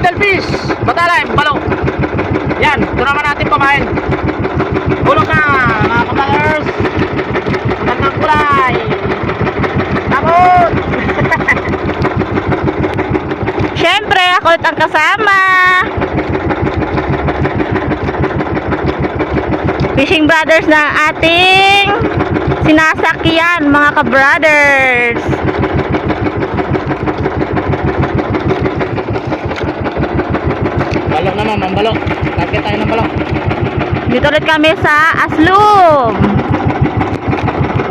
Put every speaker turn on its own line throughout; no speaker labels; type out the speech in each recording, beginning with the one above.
Little fish. Batalay, balo. Yan, ito naman natin pamain. Bulok na, mga brothers. Magandang kulay. Tapos.
Siyempre, ako ang kasama. Fishing brothers na ating sinasakyan, mga ka-brothers.
Balo naman, mambalo. Target tayo ng balo.
Dito ulit kami sa Aslum.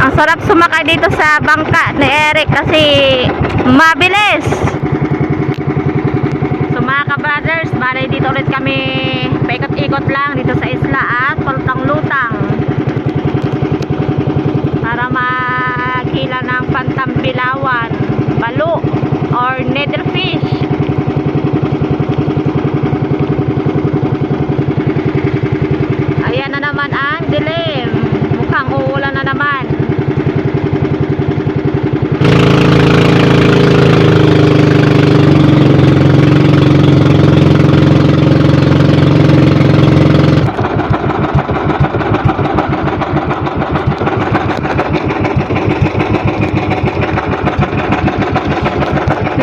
Ang sarap sumakay dito sa bangka ni Eric kasi mabilis. So mga ka-brothers, bali dito ulit kami paikot-ikot lang dito sa isla at palutang-lutang para maghila ng pantambilawan, balo or netherfish. Ayan na naman ang dilim. Mukhang uulan na naman.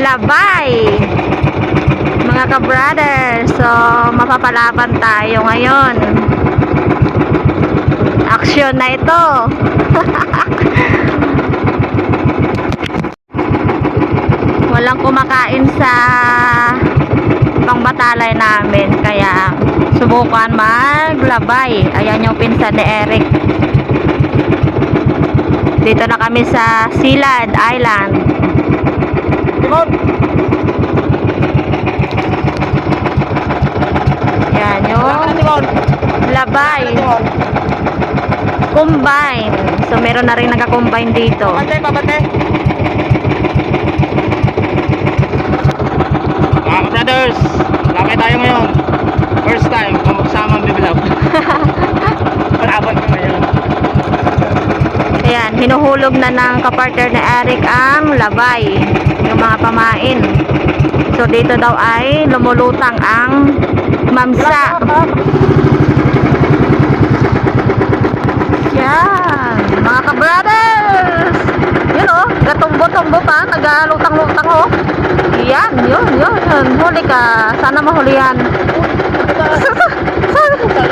Labay! Mga ka-brothers, so mapapalaban tayo ngayon aksyon na ito. Walang kumakain sa pangbatalay namin kaya subukan maglabay. Ayan yung pinsan ni Eric. Dito na kami sa Silad Island.
Timon.
Yan
Ka
yung labay.
Timon.
Combine. So meron na rin nagka-combine dito.
Pabante, pabante. Mga brothers, lamay tayo ngayon. First time, kamuksama ang bibilab. Palaban ko ngayon.
Ayan, hinuhulog na ng kapartner ni Eric ang labay, yung mga pamain. So dito daw ay lumulutang ang mamsa. Yan, mga ka-brothers. Yun oh, gatumbo-tumbo pa, nagalutang-lutang oh. Yan, yun, yun, yun. Huli ka. Sana mahulihan.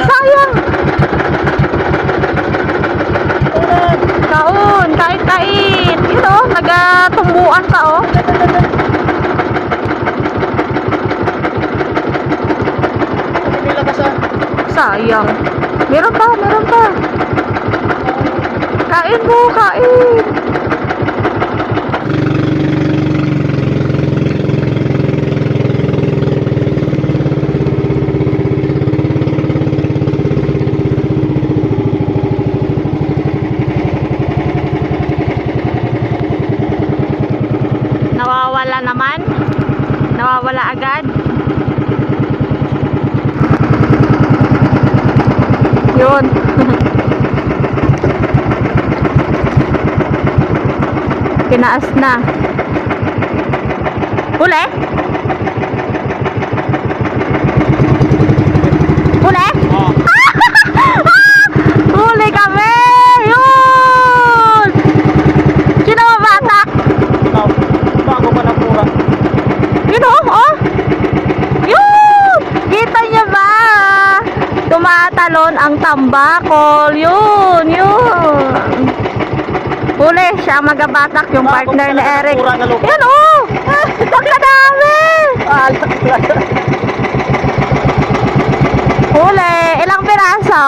Sayang. Kaon, kait-kait. Yun oh, nagatumbuan pa oh. Sayang. Meron pa, meron pa. Kain mo, kain. Nawawala naman. Nawawala agad. Yun. Kinaas na. Huli? Huli?
Oh,
Huli kami! Yun! Sino mabatak?
ikaw. Bago pa na pura.
Yun oh, oh! Yun! Kita niya ba? Tumatalon ang tambakol. Yun, yun. Huli, siya ang magabatak, yung partner ni Eric.
lupa.
Yun oh! Pagkadami! Huli, ilang piraso?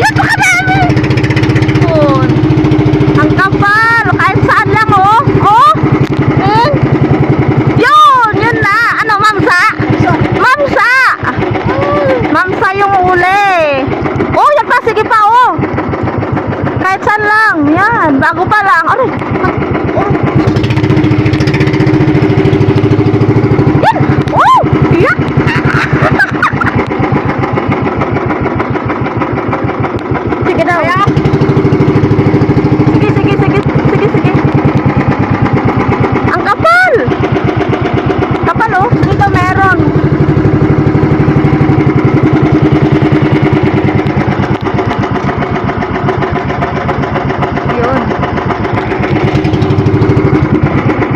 Yan, pagkadami! Yun. Ang kapal, kahit saan lang oh. Oh! Hmm? Yun, yun na. Ano, mamsa? Mamsa! Mamsa yung uli. Oh, yan pa, sige pa oh. Kahit saan lang. Yan, bago pa lang. Ano? Oh,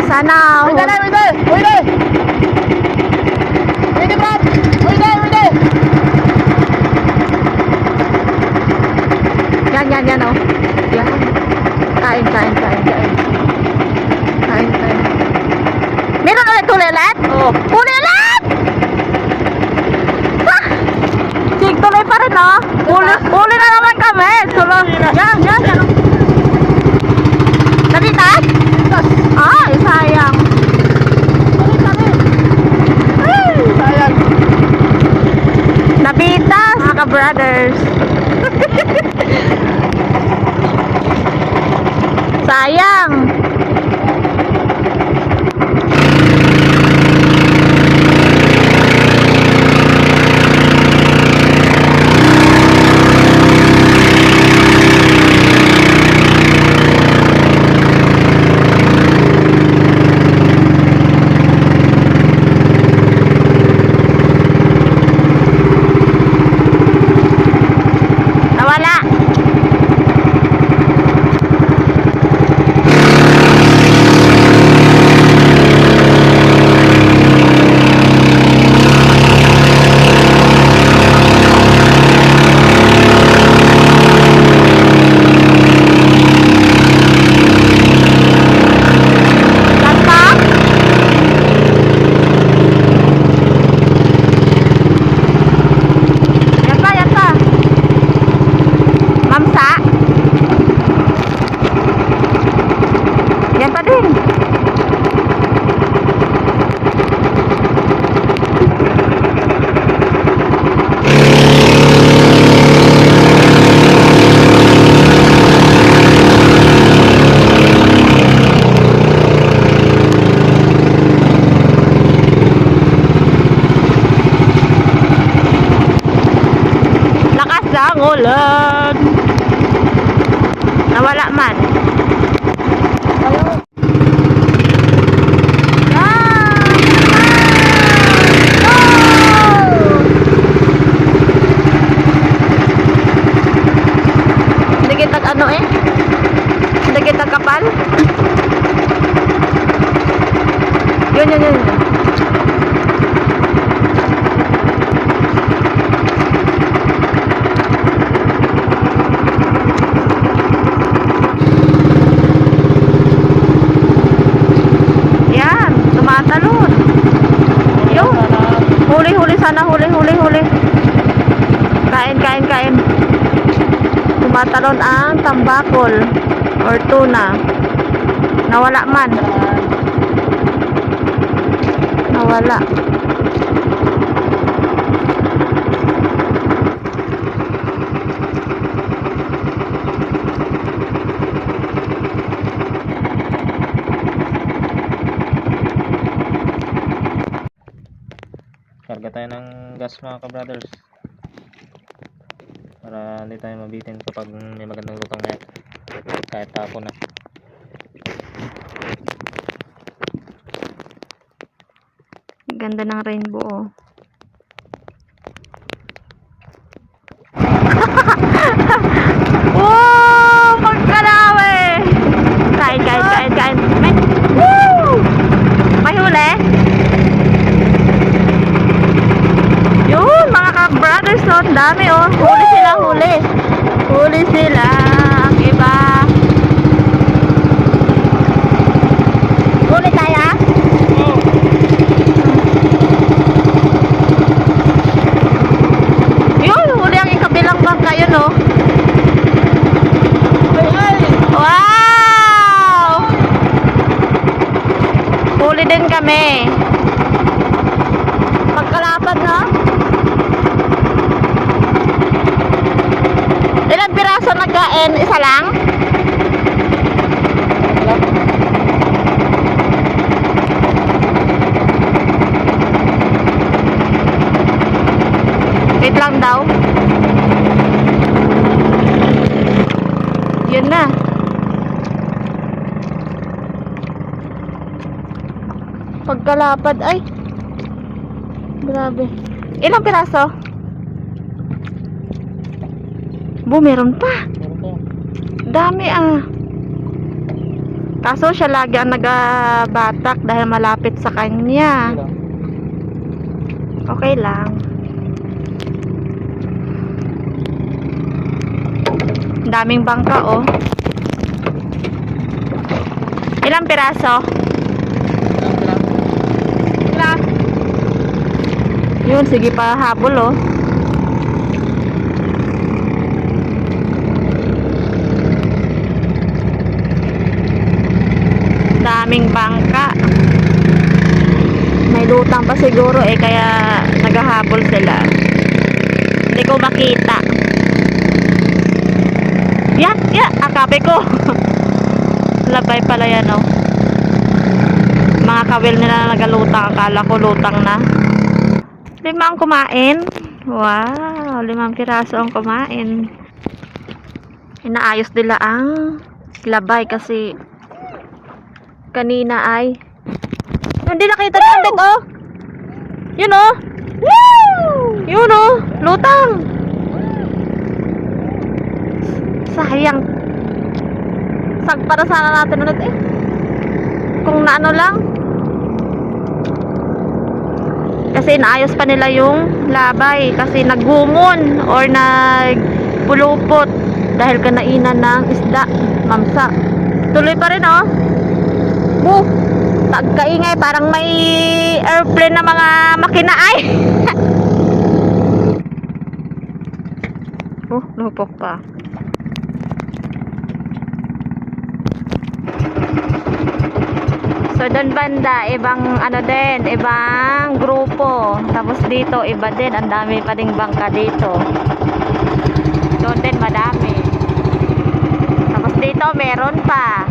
Sana
Uy, dali, uy, dali! Uy, dali! Uy, di, Brad! Uy, dali, uy, dali!
Yan, yan, yan, oh. Yan. Kain, kain, kain, kain. Kain, kain. Meron ulit huli ulit?
Oo.
Huli ulit! Ah! Sig, tuloy pa rin, oh. Huli, huli na naman kami. Tuloy. Yan, yan, yan. oh. Nabitas? Ay, sayang. Tuloy pa rin. Ay!
Sayang.
Nabitas, mga brothers. Sayang. Nawala. Kanta? Yan pa, yan pa. Mamsa. Yan pa din. Lakas ng ulan. Nawala man. Hindi kita ano eh? Hindi kita kapal? Yun, yun, yun. Yan, tumatalon. Yun. Huli, huli sana, huli, huli, huli. Kain, kain, kain. Tumatalon ang tambakol or tuna. Nawala man. Nawala.
Karga tayo ng gas mga ka-brothers. Para hindi tayo mabitin kapag may magandang lutang na. Kahit tapo na.
Ganda ng rainbow. oh. wow! Magkalawe! Kain, kain, kain, kain. May, woo! May huli? Yun, mga ka-brothers, no? Dami, oh. Huli sila, huli. Huli sila. Ang iba. Huli tayo, ah? Yun, huli ang ikabilang bangka yun, oh. Wow! Huli din kami. Pagkalapad, no? Ilang piraso nagkain? Isa lang? Wait lang daw. Yun na. Pagkalapad, ay. Grabe. Ilang piraso? Bu, meron pa. Dami ah. Kaso siya lagi ang nagabatak dahil malapit sa kanya. Okay lang. Ang Daming bangka oh. Ilang piraso? Ilang? Yun, sige pa habol oh. Daming bangka. May lutang pa siguro eh kaya naghahabol sila. Hindi ko makita. Yan, yan, akape ko. Labay pala yan oh. Mga kawil nila na nagalutang, akala ko lutang na. Lima ang kumain. Wow, limang piraso ang kumain. Inaayos nila ang labay kasi kanina ay hindi nakita ni Andek oh. Yun oh. Yun oh, lutang. Sayang. Sag para sana natin ulit eh. Kung naano lang. Kasi inaayos pa nila yung labay kasi naggumon or nagpulupot dahil kanainan ng isda, mamsa. Tuloy pa rin oh. Mu, tagkaingay parang may airplane na mga makina ay. oh, lupok pa. So doon banda, ibang ano din, ibang grupo. Tapos dito, iba din, ang dami pa ding bangka dito. Doon din madami. Tapos dito, meron pa.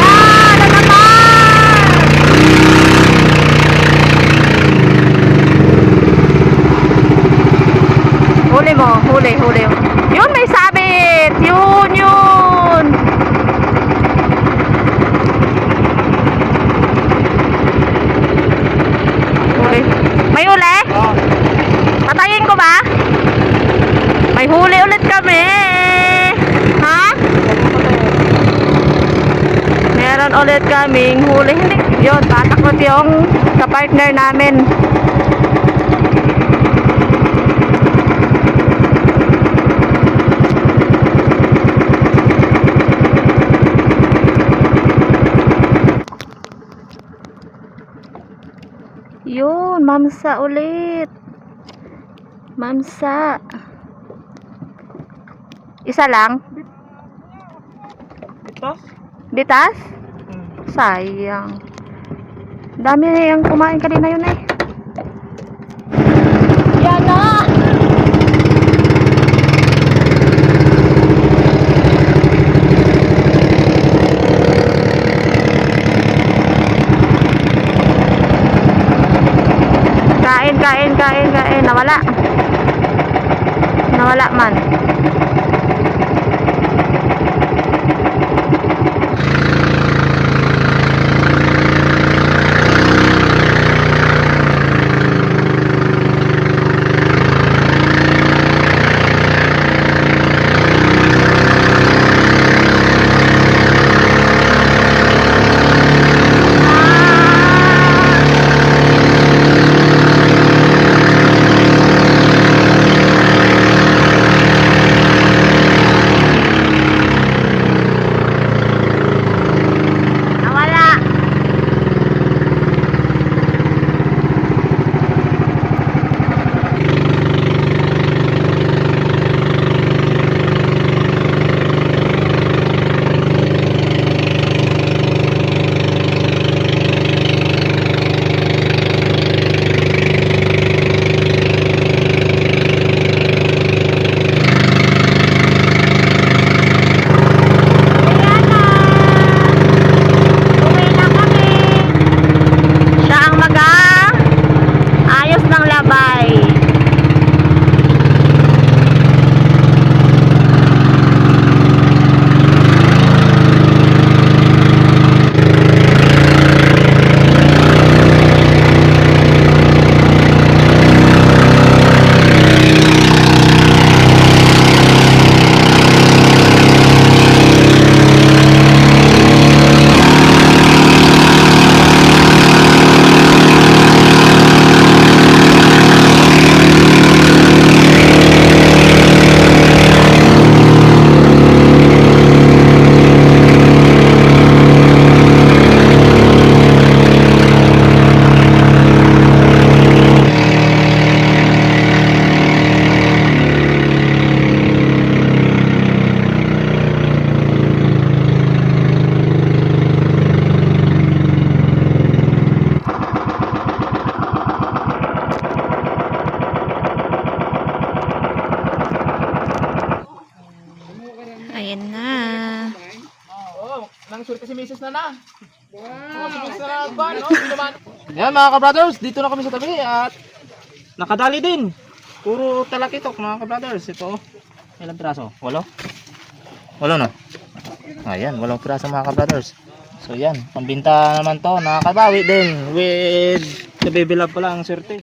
Yan! Ano naman? Huli huli. Yun, may sabit! Yun, yun! Huli. May huli?
Oh.
Patayin ko ba? May huli ulit kami! Ha? Meron ulit kaming huli. Hindi. Yun, tatakot yung kapartner namin. Yun, mamsa ulit. Mamsa. Isa lang?
Ito?
Bitas?
Hmm.
Sayang. Dami na yung kumain kanina yun eh. Yan na! Kain, kain, kain, kain. Nawala. Nawala man.
Mrs. na na. Wow. Si Mrs. na na ba, no? Binaman. Yan mga ka-brothers, dito na kami sa tabi at nakadali din. Puro talakitok mga ka-brothers. Ito, ilang piraso? Walo? Walo na. Ayan, walong piraso mga ka-brothers. So yan, pambinta naman to, nakakabawi din with the baby love pala ang swerte.